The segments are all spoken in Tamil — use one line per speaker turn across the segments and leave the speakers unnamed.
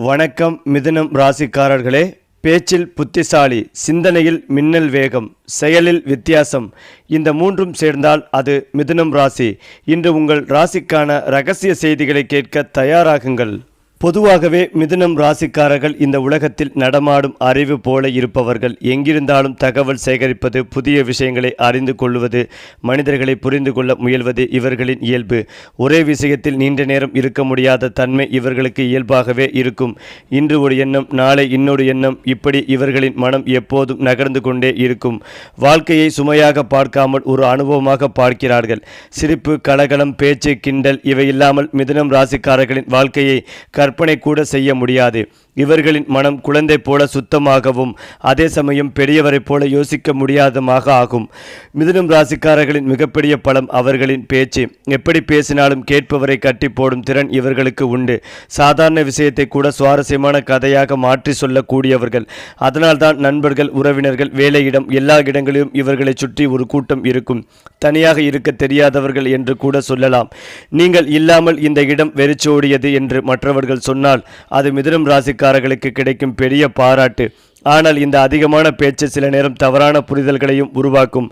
வணக்கம் மிதுனம் ராசிக்காரர்களே. பேச்சில் புத்திசாலி சிந்தனையில் மின்னல் வேகம் செயலில் வித்தியாசம். இந்த மூன்றும் சேர்ந்தால் அது மிதுனம் ராசி. இன்று உங்கள் ராசிக்கான ரகசிய செய்திகளை கேட்க தயாராகுங்கள். பொதுவாகவே மிதுனம் ராசிக்காரர்கள் இந்த உலகத்தில் நடமாடும் அறிவு போல இருப்பவர்கள். எங்கிருந்தாலும் தகவல் சேகரிப்பது புதிய விஷயங்களை அறிந்து கொள்வது மனிதர்களை புரிந்து கொள்ள முயல்வது இவர்களின் இயல்பு. ஒரே விஷயத்தில் நீண்ட நேரம் இருக்க முடியாத தன்மை இவர்களுக்கு இயல்பாகவே இருக்கும். இன்று ஒரு எண்ணம் நாளை இன்னொரு எண்ணம் இப்படி இவர்களின் மனம் எப்போதும் நகர்ந்து கொண்டே இருக்கும். வாழ்க்கையை சுமையாக பார்க்காமல் ஒரு அனுபவமாக பார்க்கிறார்கள். சிரிப்பு கலகலம் பேச்சு கிண்டல் இவை இல்லாமல் மிதுனம் ராசிக்காரர்களின் வாழ்க்கையை கற்பனை கூட செய்ய முடியாது. இவர்களின் மனம் குழந்தை போல சுத்தமாகவும் அதே சமயம் பெரியவரைப் போல யோசிக்க முடியாதமாக ஆகும். மிதுனம் ராசிக்காரர்களின் மிகப்பெரிய பலம் அவர்களின் பேச்சு. எப்படி பேசினாலும் கேட்பவரை கட்டி போடும் திறன் இவர்களுக்கு உண்டு. சாதாரண விஷயத்தை கூட சுவாரஸ்யமான கதையாக மாற்றி சொல்லக்கூடியவர்கள். அதனால்தான் நண்பர்கள் உறவினர்கள் வேலையிடம் எல்லா இடங்களிலும் இவர்களை சுற்றி ஒரு கூட்டம் இருக்கும். தனியாக இருக்க தெரியாதவர்கள் என்று கூட சொல்லலாம். நீங்கள் இல்லாமல் இந்த இடம் வெறிச்சோடியது என்று மற்றவர்கள் சொன்னால் அது மிதுனம் ராசிக்காரர்களுக்கு கிடைக்கும் பெரிய பாராட்டு. ஆனால் இந்த அதிகமான பேச்சு சில நேரம் தவறான புரிதல்களையும் உருவாக்கும்.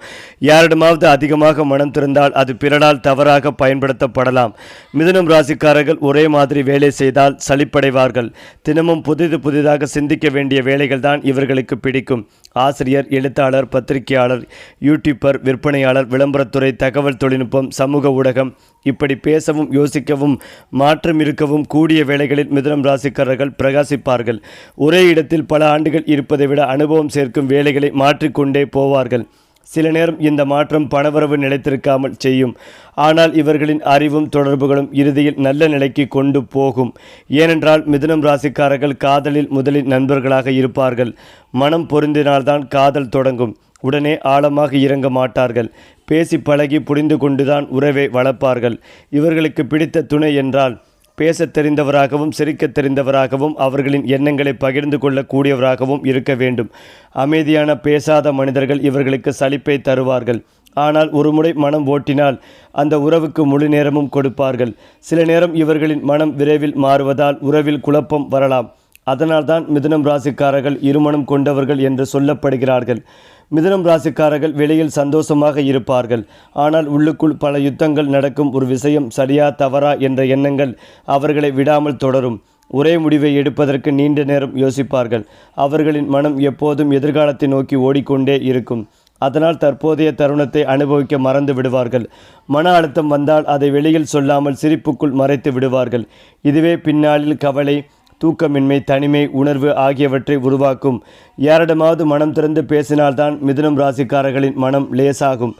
யாரிடமாவது அதிகமாக மனம் திறந்தால் அது பிறனால் தவறாக பயன்படுத்தப்படலாம். மிதுனம் ராசிக்காரர்கள் ஒரே மாதிரி வேலை செய்தால் சலிப்படைவார்கள். தினமும் புதிது புதிதாக சிந்திக்க வேண்டிய வேலைகள் தான் இவர்களுக்கு பிடிக்கும். ஆசிரியர் எழுத்தாளர் பத்திரிகையாளர் யூடியூபர் விற்பனையாளர் விளம்பரத்துறை தகவல் தொழில்நுட்பம் சமூக ஊடகம். இப்படி பேசவும் யோசிக்கவும் மாற்றம் இருக்கவும் கூடிய வேளைகளில் மிதுனம் ராசிக்காரர்கள் பிரகாசிப்பார்கள். ஒரே இடத்தில் பல ஆண்டுகள் இருப்பதை விட அனுபவம் சேர்க்கும் வேலைகளை மாற்றிக்கொண்டே போவார்கள். சில நேரம் இந்த மாற்றம் பணவரவு நிலைத்திருக்காமல் செய்யும். ஆனால் இவர்களின் அறிவும் தொடர்புகளும் இறுதியில் நல்ல நிலைக்கு கொண்டு போகும். ஏனென்றால் மிதுனம் ராசிக்காரர்கள் காதலில் முதலில் நண்பர்களாக இருப்பார்கள். மனம் பொருந்தினால்தான் காதல் தொடங்கும். உடனே ஆழமாக இறங்க மாட்டார்கள். பேசி பழகி புரிந்து கொண்டுதான் உறவை வளர்ப்பார்கள். இவர்களுக்கு பிடித்த துணை என்றால் பேசத் தெரிந்தவராகவும் சிரிக்கத் தெரிந்தவராகவும் அவர்களின் எண்ணங்களை பகிர்ந்து கொள்ளக்கூடியவராகவும் இருக்க வேண்டும். அமைதியான பேசாத மனிதர்கள் இவர்களுக்கு சலிப்பை தருவார்கள். ஆனால் ஒருமுறை மனம் ஓட்டினால் அந்த உறவுக்கு முழு நேரமும் கொடுப்பார்கள். சில நேரம் இவர்களின் மனம் விரைவில் மாறுவதால் உறவில் குழப்பம் வரலாம். அதனால்தான் மிதுனம் ராசிக்காரர்கள் இருமணம் கொண்டவர்கள் என்று சொல்லப்படுகிறார்கள். மிதுனம் ராசிக்காரர்கள் வெளியில் சந்தோஷமாக இருப்பார்கள். ஆனால் உள்ளுக்குள் பல யுத்தங்கள் நடக்கும். ஒரு விஷயம் சரியா தவறா என்ற எண்ணங்கள் அவர்களை விடாமல் தொடரும். ஒரே முடிவை எடுப்பதற்கு நீண்ட நேரம் யோசிப்பார்கள். அவர்களின் மனம் எப்போதும் எதிர்காலத்தை நோக்கி ஓடிக்கொண்டே இருக்கும். அதனால் தற்போதைய தருணத்தை அனுபவிக்க மறந்து விடுவார்கள். மன அழுத்தம் வந்தால் அதை வெளியில் சொல்லாமல் சிரிப்புக்குள் மறைத்து விடுவார்கள். இதுவே பின்னாளில் கவலை தூக்கமின்மை தனிமை உணர்வு ஆகியவற்றை உருவாக்கும். யாரிடமாவது மனம் திறந்து பேசினால்தான் மிதுனம் ராசிக்காரர்களின் மனம் லேசாகும்.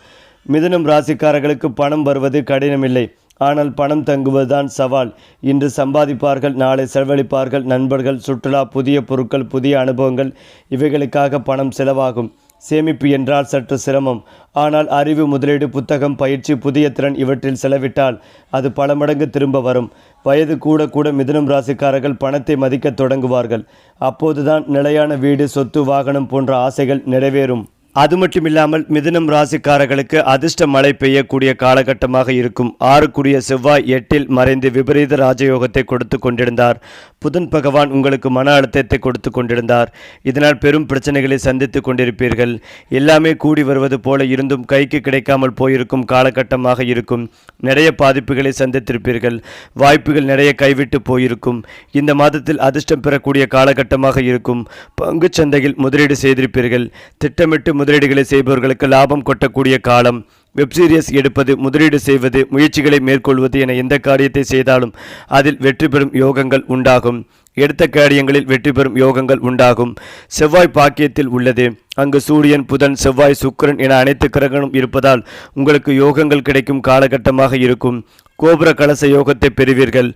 மிதுனம் ராசிக்காரர்களுக்கு பணம் வருவது கடினமில்லை. ஆனால் பணம் தங்குவதுதான் சவால். இன்று சம்பாதிப்பார்கள் நாளை செலவழிப்பார்கள் நண்பர்கள் சுற்றுலா புதிய பொருட்கள் புதிய அனுபவங்கள் இவைகளுக்காக பணம் செலவாகும். சேமிப்பு என்றால் சற்று சிரமம். ஆனால் அறிவு முதலீடு புத்தகம் பயிற்சி புதிய திறன் இவற்றில் செலவிட்டால் அது பல மடங்கு திரும்ப வரும். வயது கூட கூட மிதுனம் ராசிக்காரர்கள் பணத்தை மதிக்கத் தொடங்குவார்கள். அப்போதுதான் நிலையான வீடு சொத்து வாகனம் போன்ற ஆசைகள் நிறைவேறும். அது மட்டுமில்லாமல் மிதுனம் ராசிக்காரர்களுக்கு அதிர்ஷ்ட மழை பெய்யக்கூடிய காலகட்டமாக இருக்கும். ஆறுக்குரிய செவ்வாய் எட்டில் மறைந்து விபரீத ராஜயோகத்தை கொடுத்து கொண்டிருந்தார். புதன் பகவான் உங்களுக்கு மன அழுத்தத்தை கொடுத்து கொண்டிருந்தார். இதனால் பெரும் பிரச்சனைகளை சந்தித்து கொண்டிருப்பீர்கள். எல்லாமே கூடி வருவது போல இருந்தும் கைக்கு கிடைக்காமல் போயிருக்கும் காலகட்டமாக இருக்கும். நிறைய பாதிப்புகளை சந்தித்திருப்பீர்கள். வாய்ப்புகள் நிறைய கைவிட்டு போயிருக்கும். இந்த மாதத்தில் அதிர்ஷ்டம் பெறக்கூடிய காலகட்டமாக இருக்கும். பங்குச் சந்தையில் முதலீடு செய்திருப்பீர்கள். திட்டமிட்டு முதலீடுகளை செய்பவர்களுக்கு லாபம் கொட்டக்கூடிய காலம். வெப் சீரியஸ் எடுப்பது முதலீடு செய்வது முயற்சிகளை மேற்கொள்வது என எந்த காரியத்தை செய்தாலும் அதில் வெற்றி பெறும் யோகங்கள் உண்டாகும். எடுத்த காரியங்களில் வெற்றி பெறும் யோகங்கள் உண்டாகும். செவ்வாய் பாக்கியத்தில் உள்ளது. அங்கு சூரியன் புதன் செவ்வாய் சுக்கிரன் என அனைத்து கிரகங்களும் இருப்பதால் உங்களுக்கு யோகங்கள் கிடைக்கும் காலகட்டமாக இருக்கும். கோபுர கலச யோகத்தை பெறுவீர்கள்.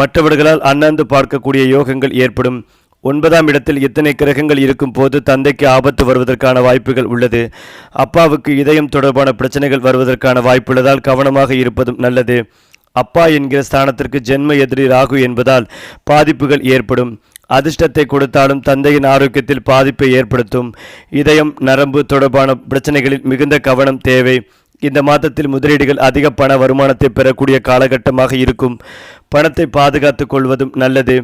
மற்றவர்களால் அண்ணாந்து பார்க்கக்கூடிய யோகங்கள் ஏற்படும். ஒன்பதாம் இடத்தில் இத்தனை கிரகங்கள் இருக்கும் போது தந்தைக்கு ஆபத்து வருவதற்கான வாய்ப்புகள் உள்ளது? அப்பாவுக்கு இதயம் தொடர்பான பிரச்சனைகள் வருவதற்கான வாய்ப்புள்ளதால் கவனமாக இருப்பதும் நல்லது. அப்பா என்கிற ஸ்தானத்திற்கு ஜென்ம எதிரி ராகு என்பதால் பாதிப்புகள் ஏற்படும். அதிர்ஷ்டத்தை கொடுத்தாலும் தந்தையின் ஆரோக்கியத்தில் பாதிப்பை ஏற்படுத்தும். இதயம் நரம்பு தொடர்பான பிரச்சனைகளில் மிகுந்த கவனம் தேவை. இந்த மாதத்தில் முதலீடுகள் அதிக பண வருமானத்தை பெறக்கூடிய காலகட்டமாக இருக்கும். பணத்தை பாதுகாத்துக் கொள்வதும் நல்லது.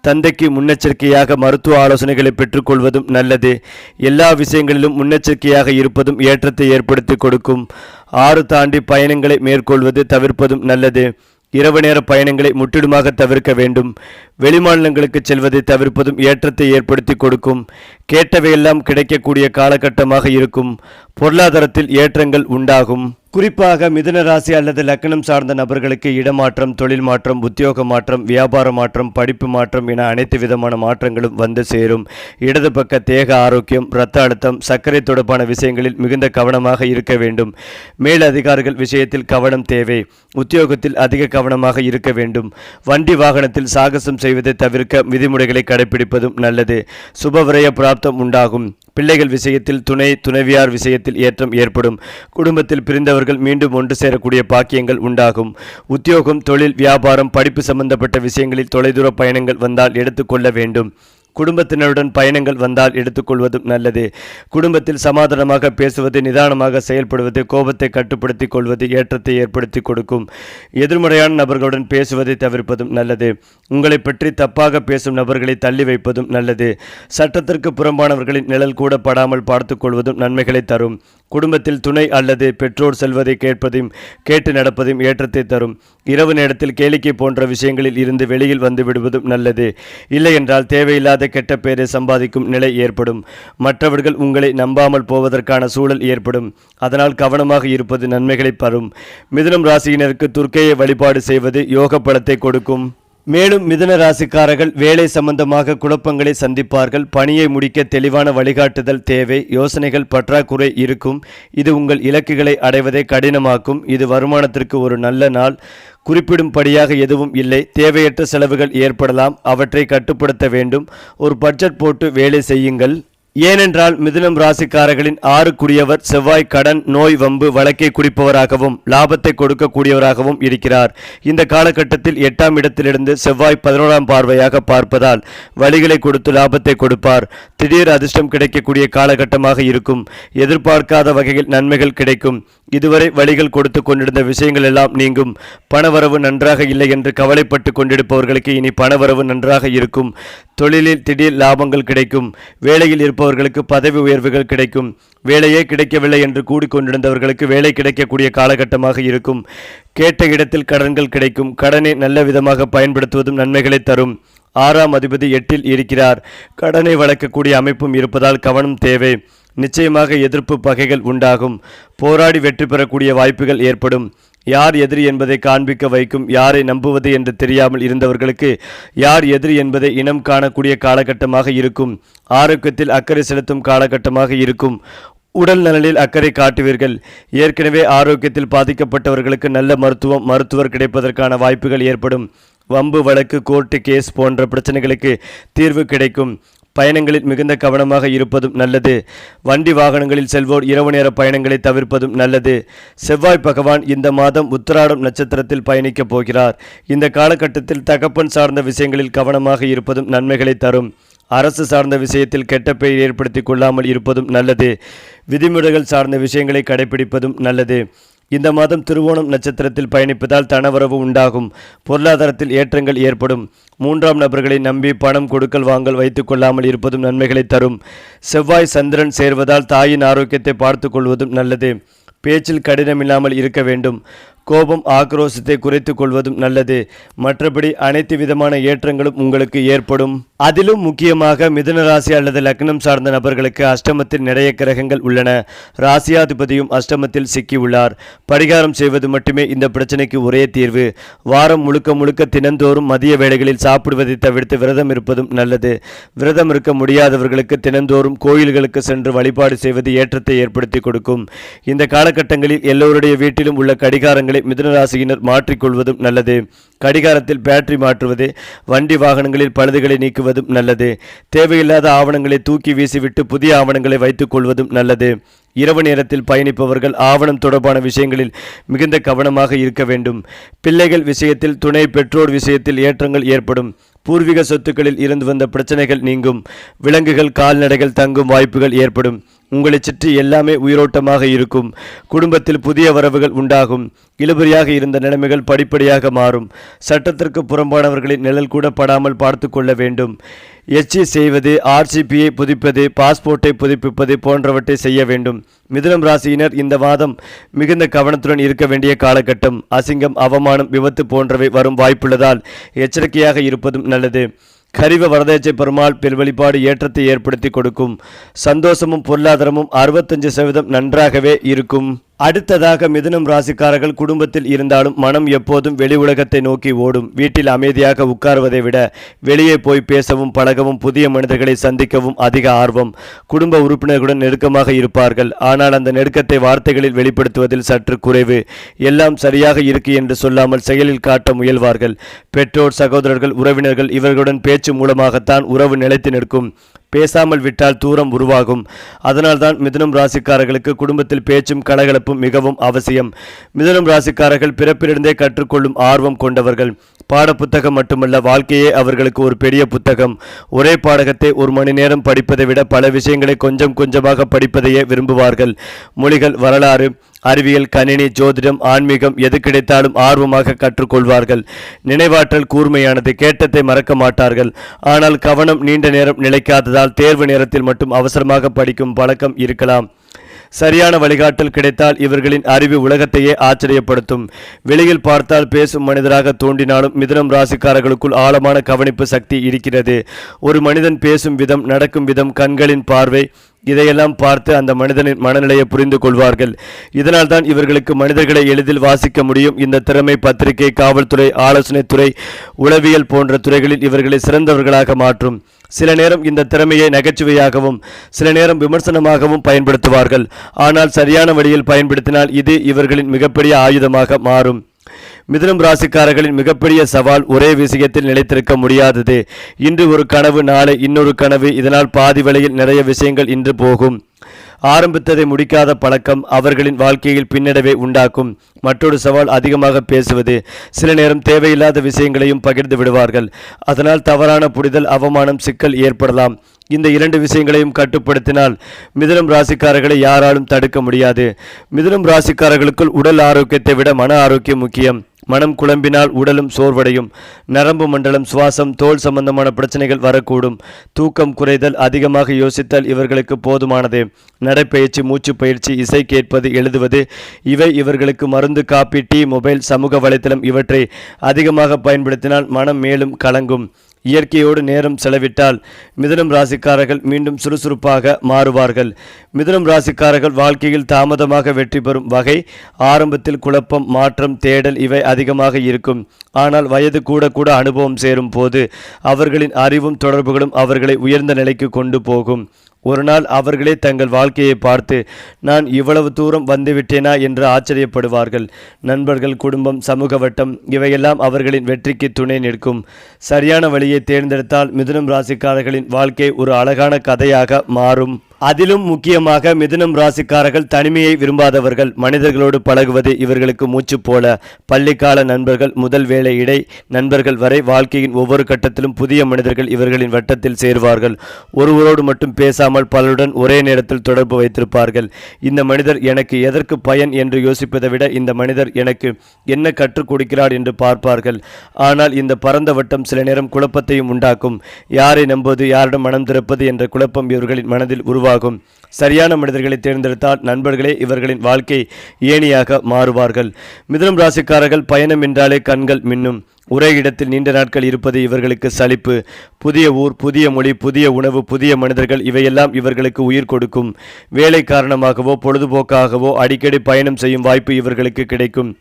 தந்தைக்கு முன்னெச்சரிக்கையாக மருத்துவ ஆலோசனைகளை பெற்றுக்கொள்வதும் நல்லது. எல்லா விஷயங்களிலும் முன்னெச்சரிக்கையாக இருப்பதும் ஏற்றத்தை ஏற்படுத்தி கொடுக்கும். ஆறு தாண்டி பயணங்களை மேற்கொள்வது தவிர்ப்பதும் நல்லது. இரவு நேர பயணங்களை முற்றிலுமாக தவிர்க்க வேண்டும். வெளிமாநிலங்களுக்கு செல்வதை தவிர்ப்பதும் ஏற்றத்தை ஏற்படுத்தி கொடுக்கும். கேட்டவையெல்லாம் கிடைக்கக்கூடிய காலகட்டமாக இருக்கும். பொருளாதாரத்தில் ஏற்றங்கள் உண்டாகும். குறிப்பாக மிதுன ராசி அல்லது லக்னம் சார்ந்த நபர்களுக்கு இடமாற்றம் தொழில் மாற்றம் உத்தியோக மாற்றம் வியாபார மாற்றம் படிப்பு மாற்றம் என அனைத்து விதமான மாற்றங்களும் வந்து சேரும். இடது பக்க தேக ஆரோக்கியம் இரத்த அழுத்தம் சர்க்கரை தொடர்பான விஷயங்களில் மிகுந்த கவனமாக இருக்க வேண்டும். மேல் அதிகாரிகள் விஷயத்தில் கவனம் தேவை. உத்தியோகத்தில் அதிக கவனமாக இருக்க வேண்டும். வண்டி வாகனத்தில் சாகசம் செய்வதை தவிர்க்க விதிமுறைகளை கடைபிடிப்பதும் நல்லது. சுபவிரய பிராப்தம் உண்டாகும். பிள்ளைகள் விஷயத்தில் துணை துணைவியார் விஷயத்தில் ஏற்றம் ஏற்படும். குடும்பத்தில் பிரிந்தவர்கள் மீண்டும் ஒன்று சேரக்கூடிய பாக்கியங்கள் உண்டாகும். உத்தியோகம் தொழில் வியாபாரம் படிப்பு சம்பந்தப்பட்ட விஷயங்களில் தொலைதூர பயணங்கள் வந்தால் எடுத்துக்கொள்ள வேண்டும். குடும்பத்தினருடன் பயணங்கள் வந்தால் எடுத்துக்கொள்வதும் நல்லது. குடும்பத்தில் சமாதானமாக பேசுவது நிதானமாக செயல்படுவது கோபத்தை கட்டுப்படுத்திக் கொள்வது ஏற்றத்தை ஏற்படுத்தி கொடுக்கும். எதிர்மறையான நபர்களுடன் பேசுவதை தவிர்ப்பதும் நல்லது. உங்களை பற்றி தப்பாக பேசும் நபர்களை தள்ளி வைப்பதும் நல்லது. சட்டத்திற்கு புறம்பானவர்களின் நிழல் கூட படாமல் பார்த்துக்கொள்வதும் நன்மைகளை தரும். குடும்பத்தில் துணை அல்லது பெற்றோர் செல்வதை கேட்பதையும் கேட்டு நடப்பதையும் ஏற்றத்தை தரும். இரவு நேரத்தில் கேளிக்கை போன்ற விஷயங்களில் இருந்து வெளியில் வந்து விடுவதும் நல்லது. இல்லையென்றால் தேவையில்லாத கெட்ட பெயரை சம்பாதிக்கும் நிலை ஏற்படும். மற்றவர்கள் உங்களை நம்பாமல் போவதற்கான சூழல் ஏற்படும். அதனால் கவனமாக இருப்பது நன்மைகளை பரும். மிதுனம் ராசியினருக்கு துர்க்கையை வழிபாடு செய்வது யோக பலத்தை கொடுக்கும். மேலும் மிதுன ராசிக்காரர்கள் வேலை சம்பந்தமாக குழப்பங்களை சந்திப்பார்கள். பணியை முடிக்க தெளிவான வழிகாட்டுதல் தேவை. யோசனைகள் பற்றாக்குறை இருக்கும். இது உங்கள் இலக்குகளை அடைவதை கடினமாக்கும். இது வருமானத்திற்கு ஒரு நல்ல நாள். குறிப்பிடும்படியாக எதுவும் இல்லை. தேவையற்ற செலவுகள் ஏற்படலாம். அவற்றை கட்டுப்படுத்த வேண்டும். ஒரு பட்ஜெட் போட்டு வேலை செய்யுங்கள். ஏனென்றால் மிதுனம் ராசிக்காரர்களின் ஆறுக்குரியவர் செவ்வாய் கடன் நோய் வம்பு வழக்கை குடிப்பவராகவும் லாபத்தை கொடுக்கக்கூடியவராகவும் இருக்கிறார். இந்த காலகட்டத்தில் எட்டாம் இடத்திலிருந்து செவ்வாய் பதினோராம் பார்வையாக பார்ப்பதால் வழிகளை கொடுத்து லாபத்தை கொடுப்பார். திடீர் அதிர்ஷ்டம் கிடைக்கக்கூடிய காலகட்டமாக இருக்கும். எதிர்பார்க்காத வகையில் நன்மைகள் கிடைக்கும். இதுவரை வழிகள் கொடுத்து கொண்டிருந்த விஷயங்கள் எல்லாம் நீங்கும். பணவரவு நன்றாக இல்லை என்று கவலைப்பட்டு கொண்டிருப்பவர்களுக்கு இனி பணவரவு நன்றாக இருக்கும். தொழிலில் திடீர் லாபங்கள் கிடைக்கும். வேலையில் இருப்பவர்களுக்கு பதவி உயர்வுகள் கிடைக்கும். வேலையே கிடைக்கவில்லை என்று கூடிக்கொண்டிருந்தவர்களுக்கு வேலை கிடைக்கக்கூடிய காலகட்டமாக இருக்கும். கேட்ட இடத்தில் கடன்கள் கிடைக்கும். கடனை நல்ல விதமாக பயன்படுத்துவதும் நன்மைகளை தரும். ஆறாம் அதிபதி எட்டில் இருக்கிறார். கடனை வளர்க்கக்கூடிய அமைப்பும் இருப்பதால் கவனம் தேவை. நிச்சயமாக எதிர்ப்பு பகைகள் உண்டாகும். போராடி வெற்றி பெறக்கூடிய வாய்ப்புகள் ஏற்படும். யார் எதிரி என்பதை காண்பிக்க வைக்கும் யாரை நம்புவது என்று தெரியாமல் இருந்தவர்களுக்கு யார் எதிரி என்பதை இனம் காணக்கூடிய காலகட்டமாக இருக்கும். ஆரோக்கியத்தில் அக்கறை செலுத்தும் காலகட்டமாக இருக்கும். உடல் நலனில் அக்கறை காட்டுவீர்கள். ஏற்கனவே ஆரோக்கியத்தில் பாதிக்கப்பட்டவர்களுக்கு நல்ல மருத்துவம் மருத்துவர் கிடைப்பதற்கான வாய்ப்புகள் ஏற்படும். வம்பு வழக்கு கோர்ட்டு கேஸ் போன்ற பிரச்சனைகளுக்கு தீர்வு கிடைக்கும். பயணங்களில் மிகுந்த கவனமாக இருப்பதும் நல்லது. வண்டி வாகனங்களில் செல்வோர் இரவு நேர பயணங்களை தவிர்ப்பதும் நல்லது. செவ்வாய் பகவான் இந்த மாதம் உத்திராடம் நட்சத்திரத்தில் பயணிக்கப் போகிறார். இந்த காலகட்டத்தில் தகப்பன் சார்ந்த விஷயங்களில் கவனமாக இருப்பதும் நன்மைகளை தரும். அரசு சார்ந்த விஷயத்தில் கெட்ட பெயர் ஏற்படுத்தி கொள்ளாமல் இருப்பதும் நல்லது. விதிமுறைகள் சார்ந்த விஷயங்களை கடைபிடிப்பதும் நல்லது. இந்த மாதம் திருவோணம் நட்சத்திரத்தில் பயணிப்பதால் தனவரவு உண்டாகும். பொருளாதாரத்தில் ஏற்றங்கள் ஏற்படும். மூன்றாம் நபர்களை நம்பி பணம் கொடுக்கல் வாங்கல் வைத்துக் கொள்ளாமல் இருப்பதும் நன்மைகளை தரும். செவ்வாய் சந்திரன் சேர்வதால் தாயின் ஆரோக்கியத்தை பார்த்து கொள்வதும் நல்லது. பேச்சில் கடினமில்லாமல் இருக்க வேண்டும். கோபம் ஆக்ரோஷத்தை குறைத்துக் கொள்வதும் நல்லது. மற்றபடி அனைத்து விதமான ஏற்றங்களும் உங்களுக்கு ஏற்படும். அதிலும் முக்கியமாக மிதுன ராசி அல்லது லக்னம் சார்ந்த நபர்களுக்கு அஷ்டமத்தில் நிறைய கிரகங்கள் உள்ளன. ராசியாதிபதியும் அஷ்டமத்தில் சிக்கியுள்ளார். பரிகாரம் செய்வது மட்டுமே இந்த பிரச்சனைக்கு ஒரே தீர்வு. வாரம் முழுக்க முழுக்க தினந்தோறும் மதிய வேளைகளில் சாப்பிடுவதை தவிர்த்து விரதம் இருப்பதும் நல்லது. விரதம் இருக்க முடியாதவர்களுக்கு தினந்தோறும் கோயில்களுக்கு சென்று வழிபாடு செய்வது ஏற்றத்தை ஏற்படுத்தி கொடுக்கும். இந்த காலகட்டங்களில் எல்லோருடைய வீட்டிலும் உள்ள கடிகாரங்களை மிதுன ராசியினர் மாற்றிக்கொள்வதும் நல்லது. கடிகாரத்தில் பேட்டரி மாற்றுவது வண்டி வாகனங்களில் பழுதுகளை நீக்குவதும் நல்லது. தேவையில்லாத ஆவணங்களை தூக்கி வீசிவிட்டு புதிய ஆவணங்களை வைத்துக் கொள்வதும் நல்லது. இரவு நேரத்தில் பயணிப்பவர்கள் ஆவணம் தொடர்பான விஷயங்களில் மிகுந்த கவனமாக இருக்க வேண்டும். பிள்ளைகள் விஷயத்தில் துணை பெற்றோர் விஷயத்தில் ஏற்றங்கள் ஏற்படும். பூர்வீக சொத்துக்களில் இருந்து வந்த பிரச்சனைகள் நீங்கும். விலங்குகள் கால்நடைகள் தங்கும் வாய்ப்புகள் ஏற்படும். உங்களை சுற்றி எல்லாமே உயிரோட்டமாக இருக்கும். குடும்பத்தில் புதிய வரவுகள் உண்டாகும். இழுபறியாக இருந்த நிலைமைகள் படிப்படியாக மாறும். சட்டத்திற்கு புறம்பானவர்களின் நிழல் கூட படாமல் பார்த்து கொள்ள வேண்டும். எச்சி செய்வது ஆர்சிபியை புதுப்பது பாஸ்போர்ட்டை புதுப்பிப்பது போன்றவற்றை செய்ய வேண்டும். மிதுனம் ராசியினர் இந்த வாதம் மிகுந்த கவனத்துடன் இருக்க வேண்டிய காலகட்டம். அசிங்கம் அவமானம் விபத்து போன்றவை வரும் வாய்ப்புள்ளதால் எச்சரிக்கையாக இருப்பதும் நல்லது. கரிவ வரதேச்சை பெருமாள் பெருவழிபாடு ஏற்றத்தை ஏற்படுத்தி கொடுக்கும். சந்தோஷமும் பொருளாதாரமும் அறுபத்தஞ்சு சதவீதம் நன்றாகவே இருக்கும். அடுத்ததாக மிதுனம் ராசிக்காரர்கள் குடும்பத்தில் இருந்தாலும் மனம் எப்போதும் வெளி உலகத்தை நோக்கி ஓடும். வீட்டில் அமைதியாக உட்காருவதை விட வெளியே போய் பேசவும் பழகவும் புதிய மனிதர்களை சந்திக்கவும் அதிக ஆர்வம். குடும்ப உறுப்பினர்களுடன் நெருக்கமாக இருப்பார்கள். ஆனால் அந்த நெருக்கத்தை வார்த்தைகளில் வெளிப்படுத்துவதில் சற்று குறைவு. எல்லாம் சரியாக இருக்கு என்று சொல்லாமல் செயலில் காட்ட முயல்வார்கள். பெற்றோர் சகோதரர்கள் உறவினர்கள் இவர்களுடன் பேச்சு மூலமாகத்தான் உறவு நிலைத்து நிற்கும். பேசாமல் விட்டால் தூரம் உருவாகும். அதனால்தான் மிதனம் ராசிக்காரர்களுக்கு குடும்பத்தில் பேச்சும் கலகலப்பும் மிகவும் அவசியம். மிதனம் ராசிக்காரர்கள் பிறப்பிலிருந்தே கற்றுக்கொள்ளும் ஆர்வம் கொண்டவர்கள். பாடப்புத்தகம் மட்டுமல்ல வாழ்க்கையே அவர்களுக்கு ஒரு பெரிய புத்தகம். ஒரே பாடகத்தை ஒரு மணி நேரம் படிப்பதை விட பல விஷயங்களை கொஞ்சம் கொஞ்சமாக படிப்பதையே விரும்புவார்கள். மொழிகள் வரலாறு அறிவியல் கணினி ஜோதிடம் ஆன்மீகம் எது கிடைத்தாலும் ஆர்வமாக கற்றுக்கொள்வார்கள். நினைவாற்றல் கூர்மையானது கேட்டத்தை மறக்க மாட்டார்கள். ஆனால் கவனம் நீண்ட நேரம் நிலைக்காததால் தேர்வு நேரத்தில் மட்டும் அவசரமாக படிக்கும் பழக்கம் இருக்கலாம். சரியான வழிகாட்டல் கிடைத்தால் இவர்களின் அறிவு உலகத்தையே ஆச்சரியப்படுத்தும். வெளியில் பார்த்தால் பேசும் மனிதராக தோன்றினாலும் மிதனம் ராசிக்காரர்களுக்குள் ஆழமான கவனிப்பு சக்தி இருக்கிறது. ஒரு மனிதன் பேசும் விதம் நடக்கும் விதம் கண்களின் பார்வை இதையெல்லாம் பார்த்து அந்த மனிதனின் மனநிலையை புரிந்து கொள்வார்கள். இதனால் தான் இவர்களுக்கு மனிதர்களை எளிதில் வாசிக்க முடியும். இந்த திறமை பத்திரிகை காவல்துறை ஆலோசனைத்துறை உளவியல் போன்ற துறைகளில் இவர்களை சிறந்தவர்களாக மாற்றும். சில நேரம் இந்த திறமையை நகைச்சுவையாகவும் சில நேரம் விமர்சனமாகவும் பயன்படுத்துவார்கள். ஆனால் சரியான வழியில் பயன்படுத்தினால் இது இவர்களின் மிகப்பெரிய ஆயுதமாக மாறும். மிதுனம் ராசிக்காரர்களின் மிகப்பெரிய சவால் ஒரே விஷயத்தில் நிலைத்திருக்க முடியாதது. இன்று ஒரு கனவு நாளை இன்னொரு கனவு. இதனால் பாதி வழியில் நிறைய விஷயங்கள் இன்று போகும். ஆரம்பித்ததை முடிக்காத பழக்கம் அவர்களின் வாழ்க்கையில் பின்னடைவை உண்டாக்கும். மற்றொரு சவால் அதிகமாக பேசுவது. சில நேரம் தேவையில்லாத விஷயங்களையும் பகிர்ந்து விடுவார்கள். அதனால் தவறான புரிதல் அவமானம் சிக்கல் ஏற்படலாம். இந்த இரண்டு விஷயங்களையும் கட்டுப்படுத்தினால் மிதுனம் ராசிக்காரர்களை யாராலும் தடுக்க முடியாது. மிதுனம் ராசிக்காரர்களுக்குள் உடல் ஆரோக்கியத்தை விட மன ஆரோக்கியம் முக்கியம். மனம் குழம்பினால் உடலும் சோர்வடையும். நரம்பு மண்டலம் சுவாசம் தோல் சம்பந்தமான பிரச்சனைகள் வரக்கூடும். தூக்கம் குறைதல் அதிகமாக யோசித்தால் இவர்களுக்கு போதுமானது. நடைப்பயிற்சி மூச்சு பயிற்சி இசை கேட்பது எழுதுவது இவை இவர்களுக்கு மருந்து காப்பி டீ மொபைல் சமூக வலைத்தளம் இவற்றை அதிகமாக பயன்படுத்தினால் மனம் மேலும் கலங்கும். இயற்கையோடு நேரம் செலவிட்டால் மிதனம் ராசிக்காரர்கள் மீண்டும் சுறுசுறுப்பாக மாறுவார்கள். மிதனம் ராசிக்காரர்கள் வாழ்க்கையில் தாமதமாக வெற்றி பெறும் வகை ஆரம்பத்தில் குழப்பம் மாற்றம் தேடல் இவை அதிகமாக இருக்கும். ஆனால் வயது கூட கூட அனுபவம் சேரும் போது அவர்களின் அறிவும் தொடர்புகளும் அவர்களை உயர்ந்த நிலைக்கு கொண்டு போகும். ஒரு நாள் அவர்களே தங்கள் வாழ்க்கையை பார்த்து நான் இவ்வளவு தூரம் வந்துவிட்டேனா என்று ஆச்சரியப்படுவார்கள். நண்பர்கள் குடும்பம் சமூக வட்டம் இவையெல்லாம் அவர்களின் வெற்றிக்கு துணை நிற்கும். சரியான வழியை தேர்ந்தெடுத்தால் மிதுனம் ராசிக்காரர்களின் வாழ்க்கை ஒரு அழகான கதையாக மாறும். அதிலும் முக்கியமாக மிதுனம் ராசிக்காரர்கள் தனிமையை விரும்பாதவர்கள் மனிதர்களோடு பழகுவது இவர்களுக்கு மூச்சு போல. பள்ளிக்கால நண்பர்கள் முதல் வேலை இடை நண்பர்கள் வரை வாழ்க்கையின் ஒவ்வொரு கட்டத்திலும் புதிய மனிதர்கள் இவர்களின் வட்டத்தில் சேருவார்கள். ஒருவரோடு மட்டும் பேசாமல் பலருடன் ஒரே நேரத்தில் தொடர்பு வைத்திருப்பார்கள். இந்த மனிதர் எனக்கு எதற்கு பயன் என்று யோசிப்பதை விட இந்த மனிதர் எனக்கு என்ன கற்றுக் கொடுக்கிறார் என்று பார்ப்பார்கள். ஆனால் இந்த பரந்த வட்டம் சில நேரம் குழப்பத்தையும் உண்டாக்கும். யாரை நம்புவது யாரிடம் மனம் திறப்பது என்ற குழப்பம் இவர்களின் மனதில் உருவாகும். சரியான மனிதர்களை தேர்ந்தெடுத்தால் நண்பர்களே இவர்களின் வாழ்க்கை ஏணியாக மாறுவார்கள். மிதனம் ராசிக்காரர்கள் பயணம் என்றாலே கண்கள் மின்னும். ஒரே இடத்தில் நீண்ட நாட்கள் இருப்பது இவர்களுக்கு சலிப்பு. புதிய ஊர் புதிய மொழி புதிய உணவு புதிய மனிதர்கள் இவையெல்லாம் இவர்களுக்கு உயிர் கொடுக்கும். வேலை காரணமாகவோ பொழுதுபோக்காகவோ அடிக்கடி பயணம் செய்யும் வாய்ப்பு இவர்களுக்கு கிடைக்கும்.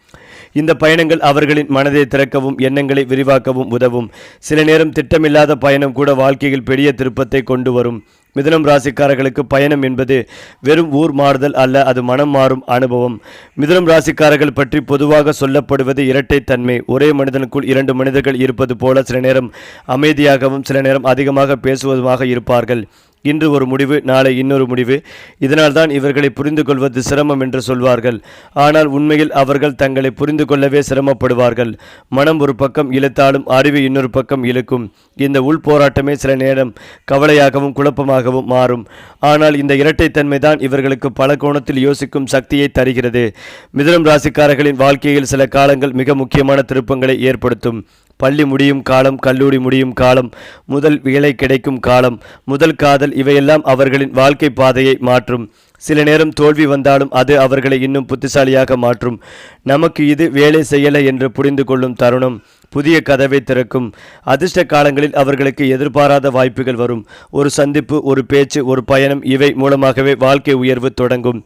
இந்த பயணங்கள் அவர்களின் மனதை திறக்கவும் எண்ணங்களை விரிவாக்கவும் உதவும். சில நேரம் திட்டமில்லாத பயணம் கூட வாழ்க்கையில் பெரிய திருப்பத்தை கொண்டு வரும். மிதுனம் ராசிக்காரர்களுக்கு பயணம் என்பது வெறும் ஊர் மாறுதல் அல்ல அது மனம் மாறும் அனுபவம். மிதுனம் ராசிக்காரர்கள் பற்றி பொதுவாக சொல்லப்படுவது இரட்டைத்தன்மை ஒரே மனிதனுக்குள் இரண்டு மனிதர்கள் இருப்பது போல சில நேரம் அமைதியாகவும் சில நேரம் அதிகமாக பேசுவதுமாக இருப்பார்கள். இன்று ஒரு முடிவு நாளை இன்னொரு முடிவு. இதனால்தான் இவர்களை புரிந்து கொள்வது சிரமம் என்று சொல்வார்கள். ஆனால் உண்மையில் அவர்கள் தங்களை புரிந்து கொள்ளவே சிரமப்படுவார்கள். மனம் ஒரு பக்கம் இழுத்தாலும் அறிவு இன்னொரு பக்கம் இழுக்கும். இந்த உள் போராட்டமே சில நேரம் கவலையாகவும் குழப்பமாகவும் மாறும். ஆனால் இந்த இரட்டைத்தன்மை தான் இவர்களுக்கு பல கோணத்தில் யோசிக்கும் சக்தியை தருகிறது. மிதனம் ராசிக்காரர்களின் வாழ்க்கையில் சில காலங்கள் மிக முக்கியமான திருப்பங்களை ஏற்படுத்தும். பள்ளி முடியும் காலம் கல்லூரி முடியும் காலம் முதல் வேலை கிடைக்கும் காலம் முதல் காதல் இவையெல்லாம் அவர்களின் வாழ்க்கை பாதையை மாற்றும். சில நேரம் தோல்வி வந்தாலும் அது அவர்களை இன்னும் புத்திசாலியாக மாற்றும். நமக்கு இது வேலை செய்யலை என்று புரிந்து கொள்ளும் தருணம். புதிய கதவை திறக்கும். அதிர்ஷ்ட காலங்களில் அவர்களுக்கு எதிர்பாராத வாய்ப்புகள் வரும். ஒரு சந்திப்பு ஒரு பேச்சு ஒரு பயணம் இவை மூலமாகவே வாழ்க்கை உயர்வு தொடங்கும்.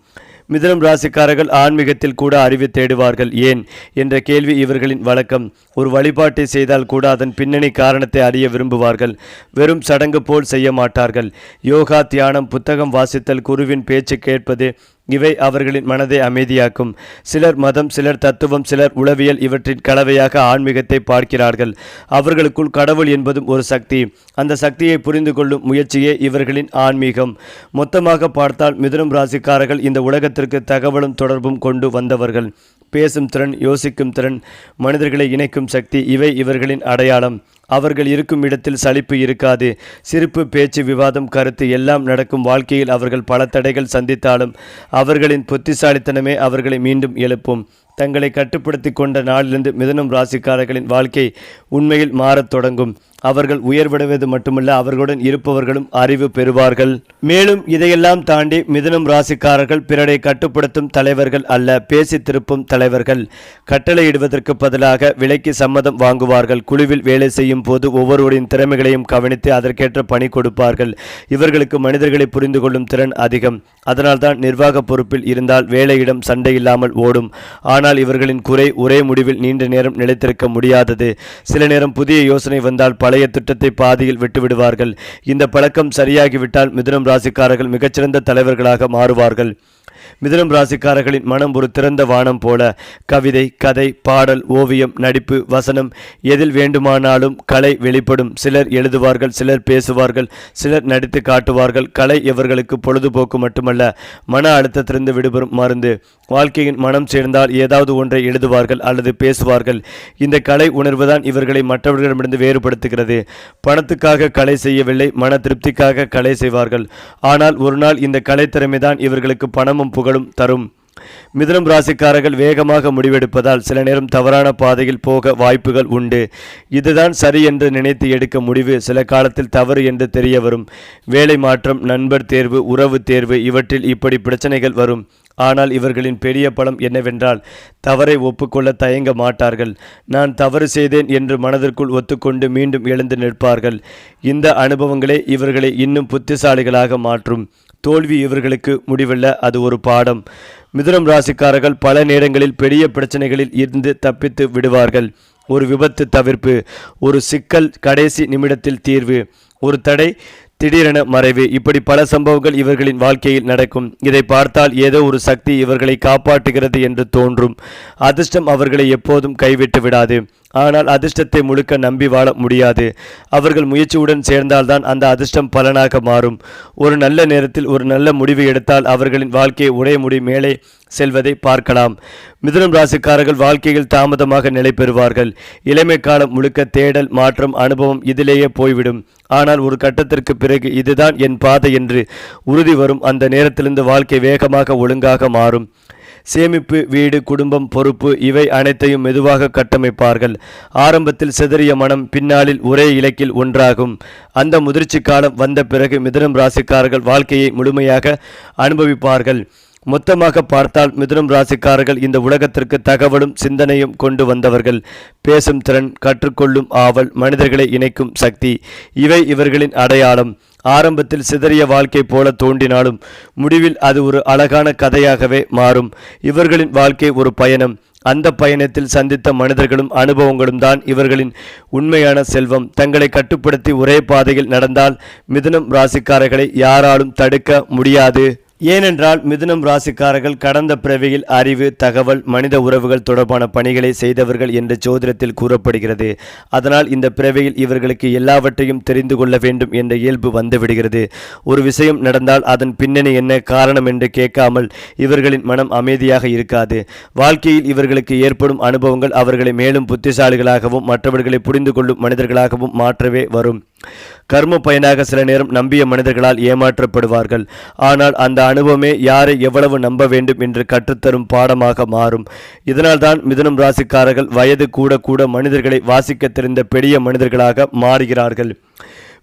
மிதனம் ராசிக்காரர்கள் ஆன்மீகத்தில் கூட அறிவு தேடுவார்கள். ஏன்? என்ற கேள்வி இவர்களின் வழக்கம். ஒரு வழிபாட்டை செய்தால் கூட அதன் பின்னணி காரணத்தை அறிய விரும்புவார்கள். வெறும் சடங்கு போல் செய்ய மாட்டார்கள். யோகா தியானம் புத்தகம் வாசித்தல் குருவின் பேச்சு கேட்பது இவை அவர்களின் மனதை அமைதியாக்கும். சிலர் மதம் சிலர் தத்துவம் சிலர் உளவியல் இவற்றின் கலவையாக ஆன்மீகத்தை பார்க்கிறார்கள். அவர்களுக்குள் கடவுள் என்பதும் ஒரு சக்தி. அந்த சக்தியை புரிந்து கொள்ளும் முயற்சியே இவர்களின் ஆன்மீகம். மொத்தமாக பார்த்தால் மிதுனம் ராசிக்காரர்கள் இந்த உலகத்திற்கு தகவலும் தொடர்பும் கொண்டு வந்தவர்கள். பேசும் திறன் யோசிக்கும் திறன் மனிதர்களை இணைக்கும் சக்தி இவை இவர்களின் அடையாளம். அவர்கள் இருக்கும் இடத்தில் சலிப்பு இருக்காது. சிரிப்பு பேச்சு விவாதம் கருத்து எல்லாம் நடக்கும் வாழ்க்கையில் அவர்கள் பல தடைகள் சந்தித்தாலும் அவர்களின் புத்திசாலித்தனமே அவர்களை மீண்டும் எழுப்பும். தங்களை கட்டுப்படுத்தி கொண்ட நாளிலிருந்து மிதனம் ராசிக்காரர்களின் வாழ்க்கை உண்மையில் மாறத் தொடங்கும். அவர்கள் உயர்விடுவது மட்டுமல்ல அவர்களுடன் இருப்பவர்களும் அறிவு பெறுவார்கள். மேலும் இதையெல்லாம் தாண்டி மிதுனம் ராசிக்காரர்கள் பிறரை கட்டுப்படுத்தும் தலைவர்கள் அல்ல பேசி திருப்பும் தலைவர்கள். கட்டளையிடுவதற்கு பதிலாக விலைக்கு சம்மதம் வாங்குவார்கள். குழுவில் வேலை செய்யும் போது ஒவ்வொருவரின் திறமைகளையும் கவனித்து அதற்கேற்ற பணி கொடுப்பார்கள். இவர்களுக்கு மனிதர்களை புரிந்து கொள்ளும் திறன் அதிகம். அதனால்தான் நிர்வாக பொறுப்பில் இருந்தால் வேலையிடம் சண்டை இல்லாமல் ஓடும். ஆனால் இவர்களின் குறை ஒரே முடிவில் நீண்ட நேரம் நிலைத்திருக்க முடியாதது. சில நேரம் புதிய யோசனை வந்தால் பழைய திட்டத்தை பாதியில் விட்டுவிடுவார்கள். இந்த பழக்கம் சரியாகிவிட்டால் மிதுனம் ராசிக்காரர்கள் மிகச்சிறந்த தலைவர்களாக மாறுவார்கள். மிதுனம் ராசிக்காரர்களின் மனம் ஒரு திறந்த வானம் போல. கவிதை கதை பாடல் ஓவியம் நடிப்பு வசனம் எதில் வேண்டுமானாலும் கலை வெளிப்படும். சிலர் எழுதுவார்கள் சிலர் பேசுவார்கள் சிலர் நடித்து காட்டுவார்கள். கலை இவர்களுக்கு பொழுதுபோக்கு மட்டுமல்ல மன அழுத்தத்திலிருந்து விடுபெறும் மருந்து. வாழ்க்கையின் மனம் சேர்ந்தால் ஏதாவது ஒன்றை எழுதுவார்கள் அல்லது பேசுவார்கள். இந்த கலை உணர்வுதான் இவர்களை மற்றவர்களிடமிருந்து வேறுபடுத்துகிறது. பணத்துக்காக கலை செய்யவில்லை மன திருப்திக்காக கலை செய்வார்கள். ஆனால் ஒரு நாள் இந்த கலைத்திறமைதான் இவர்களுக்கு பணமும் புகழும் தரும். மிதுனம் ராசிக்காரர்கள் வேகமாக முடிவெடுப்பதால் சில நேரம் தவறான பாதையில் போக வாய்ப்புகள் உண்டு. இதுதான் சரி என்று நினைத்து எடுக்க முடிவு. சில காலத்தில் தவறு என்று தெரிய வரும். வேலை மாற்றம் நண்பர் தேர்வு உறவு தேர்வு இவற்றில் இப்படி பிரச்சனைகள் வரும். ஆனால் இவர்களின் பெரிய பலம் என்னவென்றால் தவறை ஒப்புக்கொள்ள தயங்க மாட்டார்கள். நான் தவறு செய்தேன் என்று மனதிற்குள் ஒத்துக்கொண்டு மீண்டும் எழுந்து நிற்பார்கள். இந்த அனுபவங்களே இவர்களை இன்னும் புத்திசாலிகளாக மாற்றும். தோல்வி இவர்களுக்கு முடிவில்ல. அது ஒரு பாடம். மிதுனம் ராசிக்காரர்கள் பல நேரங்களில் பெரிய பிரச்சனைகளில் இருந்து தப்பித்து விடுவார்கள். ஒரு விபத்து தவிர்ப்பு ஒரு சிக்கல் கடைசி நிமிடத்தில் தீர்வு ஒரு தடை திடீரென மறைவு. இப்படி பல சம்பவங்கள் இவர்களின் வாழ்க்கையில் நடக்கும். இதை பார்த்தால் ஏதோ ஒரு சக்தி இவர்களை காப்பாற்றுகிறது என்று தோன்றும். அதிர்ஷ்டம் அவர்களை எப்போதும் கைவிட்டு விடாது. ஆனால் அதிர்ஷ்டத்தை முழுக்க நம்பி வாழ முடியாது. அவர்கள் முயற்சியுடன் சேர்ந்தால்தான் அந்த அதிர்ஷ்டம் பலனாக மாறும். ஒரு நல்ல நேரத்தில் ஒரு நல்ல முடிவு எடுத்தால் அவர்களின் வாழ்க்கையை உடைய முடி மேலே செல்வதை பார்க்கலாம். மிதுனம் ராசிக்காரர்கள் வாழ்க்கையில் தாமதமாக நிலை பெறுவார்கள். இளமை காலம் முழுக்க தேடல் மாற்றம் அனுபவம் இதிலேயே போய்விடும். ஆனால் ஒரு கட்டத்திற்கு பிறகு இதுதான் என் பாதை என்று உறுதி வரும். அந்த நேரத்திலிருந்து வாழ்க்கை வேகமாக ஒழுங்காக மாறும். சேமிப்பு வீடு குடும்பம் பொறுப்பு இவை அனைத்தையும் மெதுவாக கட்டமைப்பார்கள். ஆரம்பத்தில் சிதறிய மனம் பின்னாளில் ஒரே இலக்கில் ஒன்றாகும். அந்த முதிர்ச்சி காலம் வந்த பிறகு மிதுனம் ராசிக்காரர்கள் வாழ்க்கையை முழுமையாக அனுபவிப்பார்கள். மொத்தமாக பார்த்தால் மிதுனம் ராசிக்காரர்கள் இந்த உலகத்திற்கு தகவலும் சிந்தனையும் கொண்டு வந்தவர்கள். பேசும் திறன் கற்றுக்கொள்ளும் ஆவல் மனிதர்களை இணைக்கும் சக்தி. இவை இவர்களின் அடையாளம். ஆரம்பத்தில் சிதறிய வாழ்க்கை போல தோன்றினாலும் முடிவில் அது ஒரு அழகான கதையாகவே மாறும். இவர்களின் வாழ்க்கை ஒரு பயணம். அந்த பயணத்தில் சந்தித்த மனிதர்களும் அனுபவங்களும் தான் இவர்களின் உண்மையான செல்வம். தங்களை கட்டுப்படுத்தி ஒரே பாதையில் நடந்தால் மிதுனம் ராசிக்காரர்களை யாராலும் தடுக்க முடியாது. ஏனென்றால் மிதுனம் ராசிக்காரர்கள் கடந்த பிறவியில் அறிவு தகவல் மனித உறவுகள் தொடர்பான பணிகளை செய்தவர்கள் என்று ஜோதிடத்தில் கூறப்படுகிறது. அதனால் இந்த பிறவியில் இவர்களுக்கு எல்லாவற்றையும் தெரிந்து கொள்ள வேண்டும் என்ற இயல்பு வந்துவிடுகிறது. ஒரு விஷயம் நடந்தால் அதன் பின்னணி என்ன காரணம் என்று கேட்காமல் இவர்களின் மனம் அமைதியாக இருக்காது. வாழ்க்கையில் இவர்களுக்கு ஏற்படும் அனுபவங்கள் அவர்களை மேலும் புத்திசாலிகளாகவும் மற்றவர்களை புரிந்து கொள்ளும் மனிதர்களாகவும் மாற்றவே வரும். கர்ம பயனாக சில நேரம் நம்பிய மனிதர்களால் ஏமாற்றப்படுவார்கள். ஆனால் அந்த அனுபவமே யாரை எவ்வளவு நம்ப வேண்டும் என்று கற்றுத்தரும் பாடமாக மாறும். இதனால்தான் மிதுனம் ராசிக்காரர்கள் வயது கூட கூட மனிதர்களை வாசிக்க தெரிந்த பெரிய மனிதர்களாக மாறுகிறார்கள்.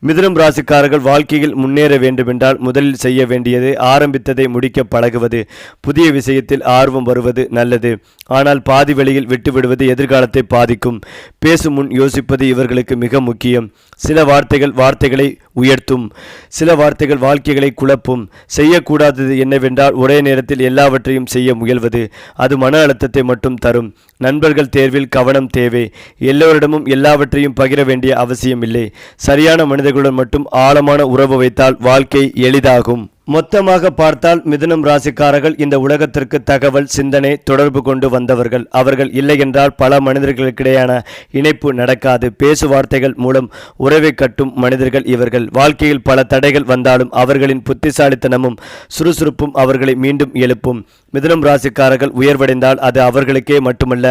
மிதுனம் ராசிக்காரர்கள் வாழ்க்கையில் முன்னேற வேண்டுமென்றால் முதலில் செய்ய வேண்டியது ஆரம்பித்ததை முடிக்க பழகுவது. புதிய விஷயத்தில் ஆர்வம் வருவது நல்லது. ஆனால் பாதி வழியில் விட்டுவிடுவது எதிர்காலத்தை பாதிக்கும். பேசும் முன் யோசிப்பது இவர்களுக்கு மிக முக்கியம். சில வார்த்தைகள் வார்த்தைகளை உயர்த்தும். சில வார்த்தைகள் வாழ்க்கைகளை குழப்பும். செய்யக்கூடாதது என்னவென்றால் ஒரே நேரத்தில் எல்லாவற்றையும் செய்ய முயல்வது. அது மன அழுத்தத்தை மட்டும் தரும். நண்பர்கள் தேர்வில் கவனம் தேவை. எல்லோரிடமும் எல்லாவற்றையும் பகிர வேண்டிய அவசியம் இல்லை சரியான மனிதர்களுடன் மட்டும் ஆழமான உறவு வைத்தால் வாழ்க்கை எளிதாகும். மொத்தமாக பார்த்தால் மிதுனம் ராசிக்காரர்கள் இந்த உலகத்திற்கு தகவல் சிந்தனை தொடர்பு கொண்டு வந்தவர்கள். அவர்கள் இல்லையென்றால் பல மனிதர்களுக்கிடையான இணைப்பு நடக்காது. பேசுவார்த்தைகள் மூலம் உறவை கட்டும் மனிதர்கள் இவர்கள். வாழ்க்கையில் பல தடைகள் வந்தாலும் அவர்களின் புத்திசாலித்தனமும் சுறுசுறுப்பும் அவர்களை மீண்டும் எழுப்பும். மிதுனம் ராசிக்காரர்கள் உயர்வடைந்தால் அது அவர்களுக்கே மட்டுமல்ல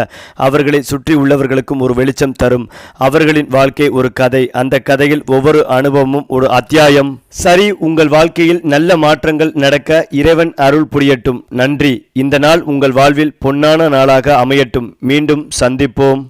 அவர்களை சுற்றி உள்ளவர்களுக்கும் ஒரு வெளிச்சம் தரும். அவர்களின் வாழ்க்கை ஒரு கதை. அந்த கதையில் ஒவ்வொரு அனுபவமும் ஒரு அத்தியாயம். சரி உங்கள் வாழ்க்கையில் நல்ல மாற்றங்கள் நடக்க இறைவன் அருள் புரியட்டும். நன்றி. இந்த நாள் உங்கள் வாழ்வில் பொன்னான நாளாக அமையட்டும். மீண்டும் சந்திப்போம்.